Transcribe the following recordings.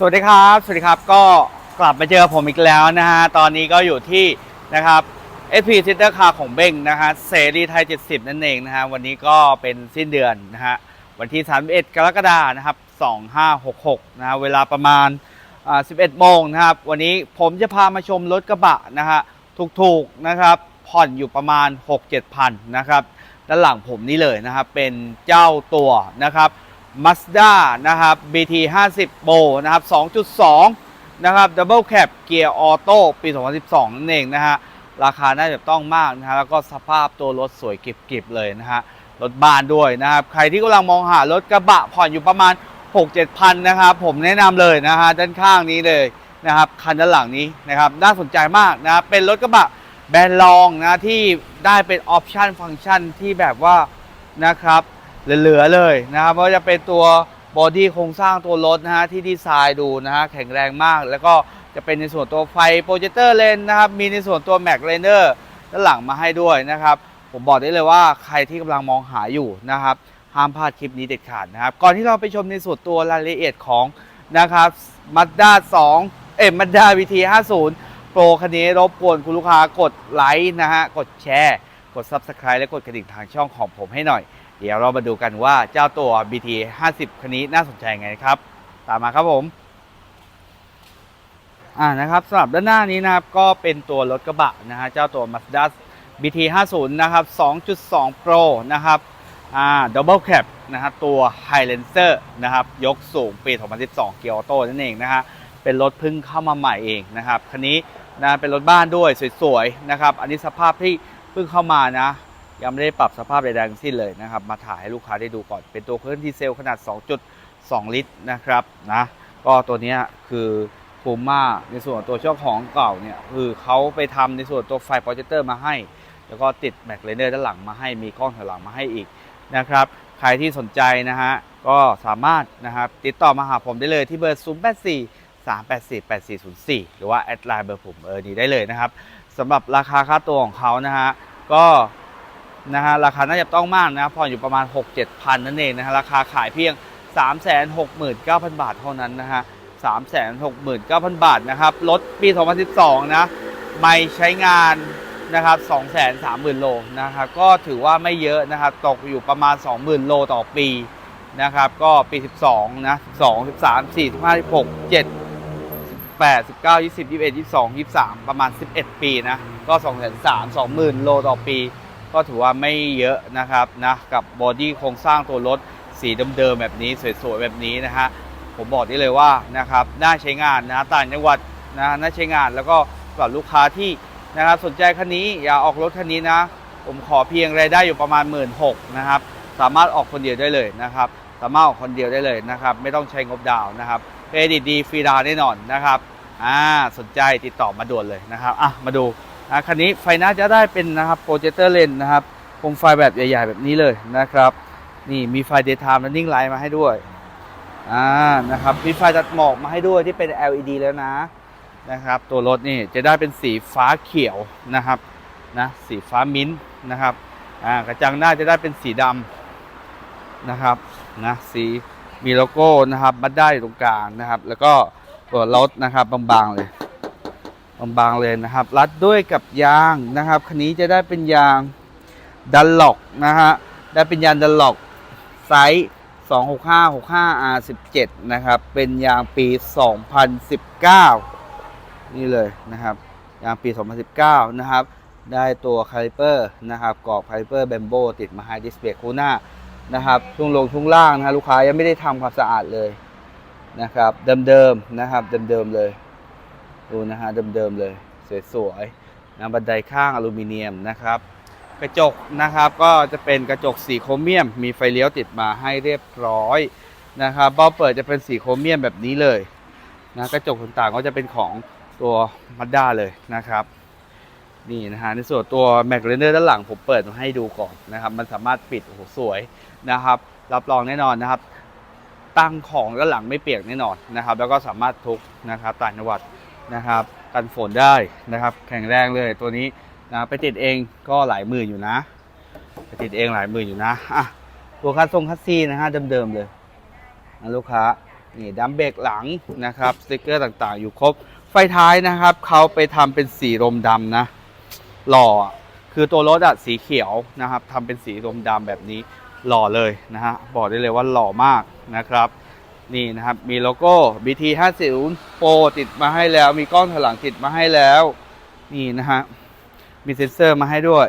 สวัสดีครับ สวัสดีครับก็กลับมาเจอผมอีกแล้วนะฮะ ตอนนี้ก็อยู่ที่นะครับ SP t i t t e r Car ของเบ้งนะฮะเสรีไทย 70 นั่นเองนะฮะ วันนี้ก็เป็นสิ้นเดือนนะฮะ วันที่ 31 กรกฎาคมนะครับ 2566 นะฮะ เวลาประมาณ 11 โมงนะครับ วันนี้ผมจะพามาชมรถกระบะนะฮะ ถูกๆนะครับ ผ่อนอยู่ประมาณ 6-7พันนะครับ ด้านหลังผมนี่เลยนะครับ เป็นเจ้าตัวนะครับ Mazda นะครับ BT 50 Pro นะครับ 2.2 นะครับ Double Cab Gear Auto ปี 2012 นั่นเองนะฮะ ราคาน่าจะต้องมากนะฮะ แล้วก็สภาพตัวรถสวยกริบๆ เลยนะฮะ รถบ้านด้วยนะครับ ใครที่กำลังมองหารถกระบะผ่อนอยู่ประมาณ 6-7 พันนะครับ ผมแนะนำเลยนะฮะ ด้านข้างนี้เลยนะครับ คันด้านหลังนี้นะครับ น่าสนใจมากนะ เป็นรถกระบะแบรนด์รองนะที่ได้เป็นออปชันฟังก์ชันที่แบบว่านะครับ เหลือๆเลยนะครับว่าจะเป็นตัวบอดี้โครงสร้างตัวรถนะฮะที่ดีไซน์ดูนะฮะแข็งแรงมาก แล้วก็จะเป็นในส่วนตัวไฟโปรเจคเตอร์เลนนะครับมีในส่วนตัวแม็กเลนเนอร์ด้านหลังมาให้ด้วยนะครับ ผมบอกได้เลยว่าใครที่กำลังมองหาอยู่นะครับห้ามพลาดคลิปนี้เด็ดขาดนะครับ ก่อนที่เราไปชมในส่วนตัวรายละเอียดของนะครับมาด้า2เอ็มมาด้าวีที50 โปรคันนี้รบกวนคุณลูกค้ากดไลค์นะฮะกดแชร์ กด Subscribe และกดกระดิ่งทางช่องของผมให้หน่อย เดี๋ยวเรามาดูกันว่าเจ้าตัว BT 50 คันนี้น่าสนใจไงครับ ตามมาครับผมอ่านะครับสำหรับด้านหน้านี้นะครับก็เป็นตัวรถกระบะนะฮะเจ้าตัว Mazda BT 50นะครับ 2.2 Pro นะครับอ่า Double Cab นะฮะตัว Highlander นะครับยกสูงปี 2012 เกียร์ออโต้นั่นเองนะฮะเป็นรถเพึ่งเข้ามาใหม่เองนะครับคันนี้นะเป็นรถบ้านด้วยสวยๆนะครับอันนี้สภาพที่เพิ่งเข้ามานะ ยังไม่ได้ปรับสภาพใดๆทั้งสิ้นเลยนะครับ มาถ่ายให้ลูกค้าได้ดูก่อน เป็นตัวเครื่องดีเซลขนาด 2.2 ลิตรนะครับนะก็ตัวนี้คือคูม่าในส่วนตัวเจ้าของเก่าเนี่ยคือเขาไปทำในส่วนตัวไฟโปรเจคเตอร์มาให้ แล้วก็ติดแม็กเลนเนอร์ด้านหลังมาให้มีกล้องถอยหลังมาให้อีกนะครับ ใครที่สนใจนะฮะก็สามารถนะครับติดต่อมาหาผมได้เลยที่เบอร์ 0 8 4 3 8 4 8 4 0 4 หรือว่าแอดไลน์เบอร์ผมเออดีได้เลยนะครับสำหรับราคาค่าตัวของเขานะฮะก็ นะฮะราคาน่าจะต้องมากนะผ่อนอยู่ประมาณ 6-7พันนั่นเองนะฮะราคาขายเพียง 369,000 บาทเท่านั้นนะฮะ369,000 บาทนะครับรถปี 2012 นะไม่ใช้งานนะครับ230,000 โลนะครับก็ถือว่าไม่เยอะนะครับตกอยู่ประมาณ 20,000 โลต่อปีนะครับก็ปี 12 นะ 12 13 4 15 16 7 8 19 20 21 22 23 ประมาณ 11 ปีนะก็ 2 3 0 0 20,000 โลต่อปี ก็ถือว่าไม่เยอะนะครับนะกับบอดี้โครงสร้างตัวรถสีเดิมๆแบบนี้สวยๆแบบนี้นะฮะผมบอกได้เลยว่านะครับน่าใช้งานนะต่างจังหวัดนะน่าใช้งานแล้วก็สำหรับลูกค้าที่นะครับสนใจคันนี้อย่าออกรถคันนี้นะ ผมขอเพียงรายได้อยู่ประมาณ 1 6ื่นนะครับสามารถออกคนเดียวได้เลยนะครับสามารถออกคนเดียวได้เลยนะครับไม่ต้องใช้งบดาวนะครับเครดิตดีฟรีดาวแน่นอนนะครับอ่าสนใจติดต่อมาด่วนเลยนะครับอะมาดู นะคันนี้ไฟหน้าจะได้เป็นนะครับโปรเจคเตอร์เลนนะครับโคมไฟแบบใหญ่ ๆ แบบนี้เลยนะครับ นี่มีไฟ daytime running light มาให้ด้วยอ่านะครับมีไฟตัดหมอกมาให้ด้วยที่เป็น LED แล้วนะนะครับ ตัวรถนี่จะได้เป็นสีฟ้าเขียวนะครับนะสีฟ้ามิ้นท์นะครับอ่ากระจังหน้าจะได้เป็นสีดำนะครับนะสีมีโลโก้นะครับมาได้อยู่ตรงกลางนะครับ แล้วก็ตัวรถนะครับบางๆเลย บางๆเลยนะครับ รัดด้วยกับยางนะครับคันนี้จะได้เป็นยางดันล็อกนะฮะได้เป็นยางดันล็อกไซส์265 65 R17 นะครับ เป็นยางปี 2019 นี่เลยนะครับ ยางปี 2019 นะครับ ได้ตัวคาลิเปอร์นะครับกรอบคาลิเปอร์แบมโบติดมาให้ดิสเบรกคูหน้านะครับช่วงลงช่วงล่างนะฮะลูกค้ายังไม่ได้ทำความสะอาดเลยนะครับ เดิมๆนะครับ เดิมๆเลย ดูนะฮะเดิมๆเลย สวยๆนะบันไดข้างอลูมิเนียมนะครับ กระจกนะครับก็จะเป็นกระจกสีโครเมียม มีไฟเลี้ยวติดมาให้เรียบร้อยนะครับเบ้าเปิดจะเป็นสีโครเมียมแบบนี้เลยนะกระจกต่างๆก็จะเป็นของตัวมาด้าเลยนะครับนี่นะฮะในส่วนตัวแม็กเลนเนอร์ด้านหลังผมเปิดมาให้ดูก่อนนะครับ มันสามารถปิดโอ้โหสวยนะครับ รับรองแน่นอนนะครับ ตั้งของด้านหลังไม่เปียกแน่นอนนะครับ แล้วก็สามารถทุกนะครับต่างจังหวัด นะครับ กันฝนได้นะครับ แข็งแรงเลยตัวนี้นะไปติดเองก็หลายหมื่นอยู่นะ ไปติดเองหลายหมื่นอยู่นะอะตัวคัสทรงคัสซีนะฮะเดิมๆเลยนะลูกค้านี่ดัมเบรกหลังนะครับสติกเกอร์ต่างๆ อยู่ครบ ไฟท้ายนะครับเขาไปทำเป็นสีรมดำนะ หล่อคือตัวรถอะสีเขียวนะครับทำเป็นสีรมดำแบบนี้หล่อเลยนะฮะบอกได้เลยว่าหล่อมากนะครับ นี่นะครับ มีโลโก้ BT 50 Pro ติดมาให้แล้ว มีกล้องถอยหลังติดมาให้แล้ว นี่นะฮะ มีเซ็นเซอร์มาให้ด้วย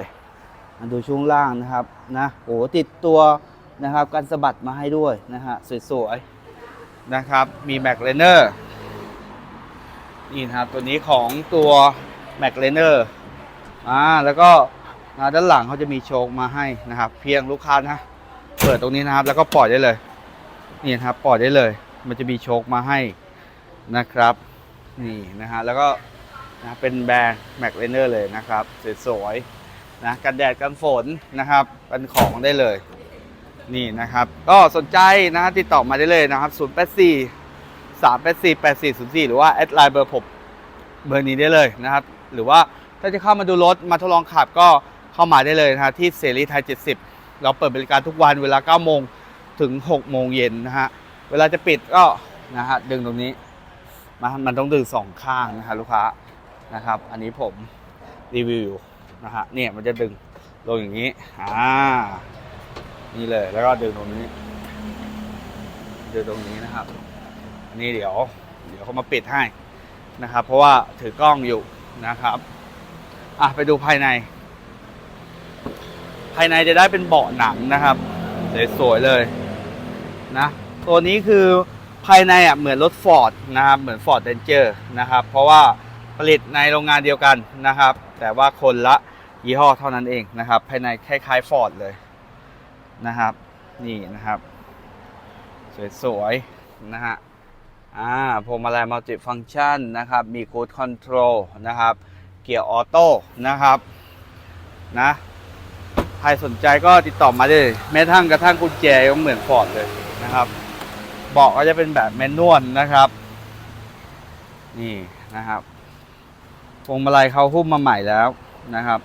มาดูช่วงล่างนะครับ นะโอ้ติดตัวนะครับกันสะบัดมาให้ด้วยนะฮะ สวยๆ นะครับ มีแม็กเลเนอร์นี่นะครับ ตัวนี้ของตัวแม็กเลเนอร์อ่า แล้วก็อ่าด้านหลังเขาจะมีโชคมาให้นะครับ เพียงลูกค้านะ เปิดตรงนี้นะครับ แล้วก็ปล่อยได้เลย นี่นะครับปล่อยได้เลย มันจะมีโชคมาให้นะครับ นี่นะฮะแล้วก็นะเป็นแบรนด์แม็กเลเนอร์เลยนะครับสวยๆนะกันแดดกันฝนนะครับเป็นของได้เลย นี่นะครับ ก็สนใจนะฮะติดต่อมาได้เลยนะครับ 0 8 4 3 8 4 8 4 0 4 หรือว่าแอดไลน์เบอร์ผมเบอร์นี้ได้เลยนะครับ หรือว่าถ้าจะเข้ามาดูรถมาทดลองขับก็เข้ามาได้เลยนะฮะที่เสรีไทย 70 เราเปิดบริการทุกวันเวลา 9 โมง ถึง6โมงเย็นนะฮะ เวลาจะปิดก็นะฮะดึงตรงนี้มามันต้องดึงสองข้างนะฮะลูกค้านะครับ อันนี้ผมรีวิวอยู่นะฮะเนี่ยมันจะดึงลงอย่างนี้อ่านี่เลยแล้วก็ดึงตรงนี้ดึงตรงนี้นะครับอันนี้เดี๋ยว เดี๋ยวเขามาปิดให้นะครับ เพราะว่าถือกล้องอยู่นะครับอะไปดูภายใน ภายในจะได้เป็นเบาะหนังนะครับสวยๆเลย นะตัวนี้คือภายในอะเหมือนรถฟอร์ดนะครับเหมือน Ford Ranger นะครับเพราะว่าผลิตในโรงงานเดียวกันนะครับ แต่ว่าคนละยี่ห้อเท่านั้นเองนะครับ ภายในคล้ายๆ Ford เลยนะครับ นี่นะครับ สวยๆนะฮะอ่าพวงมาลัยมัลติฟังชันนะครับ มี Cruise Control นะครับ เกียร์ออโต้นะครับนะใครสนใจก็ติดต่อมาได้แม้ทั้งกระทั่งกุญแจก็เหมือนฟอร์ดเลย นะครับ เบาะก็จะเป็นแบบแมนนวลนะครับ นี่นะครับพวงมาลัยเขาหุ้มมาใหม่แล้วนะครับ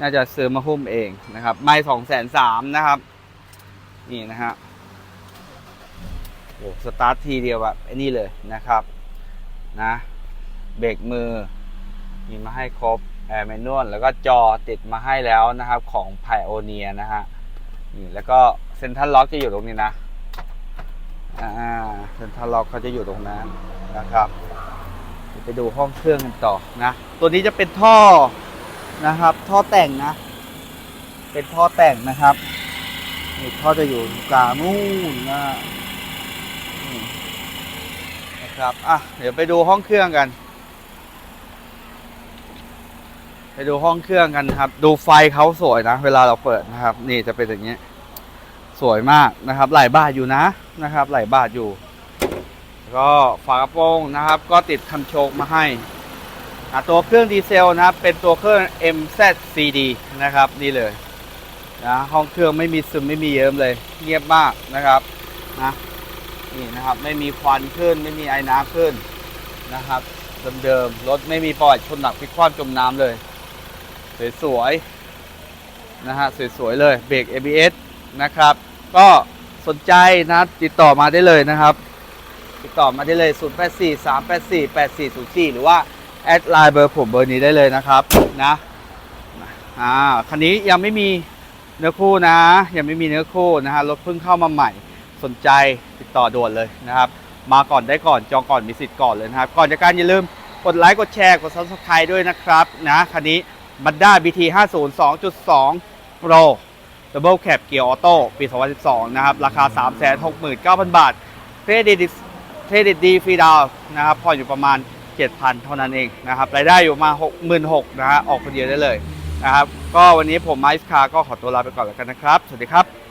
น่าจะซื้อมาหุ้มเองนะครับ ไม่สองแสนสามนะครับ นี่นะฮะโอ้สตาร์ททีเดียวแบบไอ้นี่เลยนะครับ นะเบรกมือ มีมาให้ครบแอร์แมนนวลแล้วก็จอติดมาให้แล้วนะครับของ Pioneer นะฮะนี่แล้วก็เซ็นทรัลล็อกจะอยู่ตรงนี้นะ อ่าเซนทรัลล็อกเขาจะอยู่ตรงนั้นนะครับไปดูห้องเครื่องกันต่อนะ ตัวนี้จะเป็นท่อนะครับ ท่อแต่งนะ เป็นท่อแต่งนะครับนี่ท่อจะอยู่กลางนู่นนะนี่นะครับอะเดี๋ยวไปดูห้องเครื่องกัน ไปดูห้องเครื่องกันครับ ดูไฟเขาสวยนะ เวลาเราเปิดนะครับ นี่จะเป็นอย่างนี้ สวยมากนะครับหลายบาทอยู่นะนะครับหลายบาทอยู่ ก็ฝากระโปรงนะครับ ก็ติดคันโชคมาให้ตัวเครื่องดีเซลนะครับ เป็นตัวเครื่อง MZCD นะครับนี่เลยนะห้องเครื่องไม่มีซึมไม่มีเยิ้มเลย เงียบมากนะครับนะนี่นะครับไม่มีควันขึ้นไม่มีไอ้น้ำขึ้นนะครับเดิมๆรถไม่มีประวัติชนหนักพลิกคว่ำจมน้ำเลย สวยๆนะฮะสวยๆเลยเบรก ABS นะครับ ก็สนใจนะติดต่อมาได้เลยนะครับ ติดต่อมาได้เลย 0 8 4 3 8 4 8 4 0 4 หรือว่าแอดไลน์เบอร์ผมเบอร์นี้ได้เลยนะครับนะอ่าคันนี้ยังไม่มีเนื้อคู่นะ ยังไม่มีเนื้อคู่นะฮะรถเพิ่งเข้ามาใหม่สนใจติดต่อด่วนเลยนะครับ มาก่อนได้ก่อนจองก่อนมีสิทธิ์ก่อนเลยนะครับ ก่อนจากการอย่าลืมกดไลค์กดแชร์กด subscribe ด้วยนะครับนะคันนี้ Mazda BT 50 2.2 Pro Double Cab เกียร์ออโต้ปี 2012 นะครับ ราคา 369,000 บาทเครดิตเครดิตดีฟรีดาวนะครับผ่อนอยู่ประมาณ 7,000 เท่านั้นเองนะครับรายได้อยู่มา 66,000นะฮะออกคนเดียวได้เลยนะครับก็วันนี้ผมไมซ์คาก็ขอตัวลาไปก่อนแล้วกันนะครับ สวัสดีครับ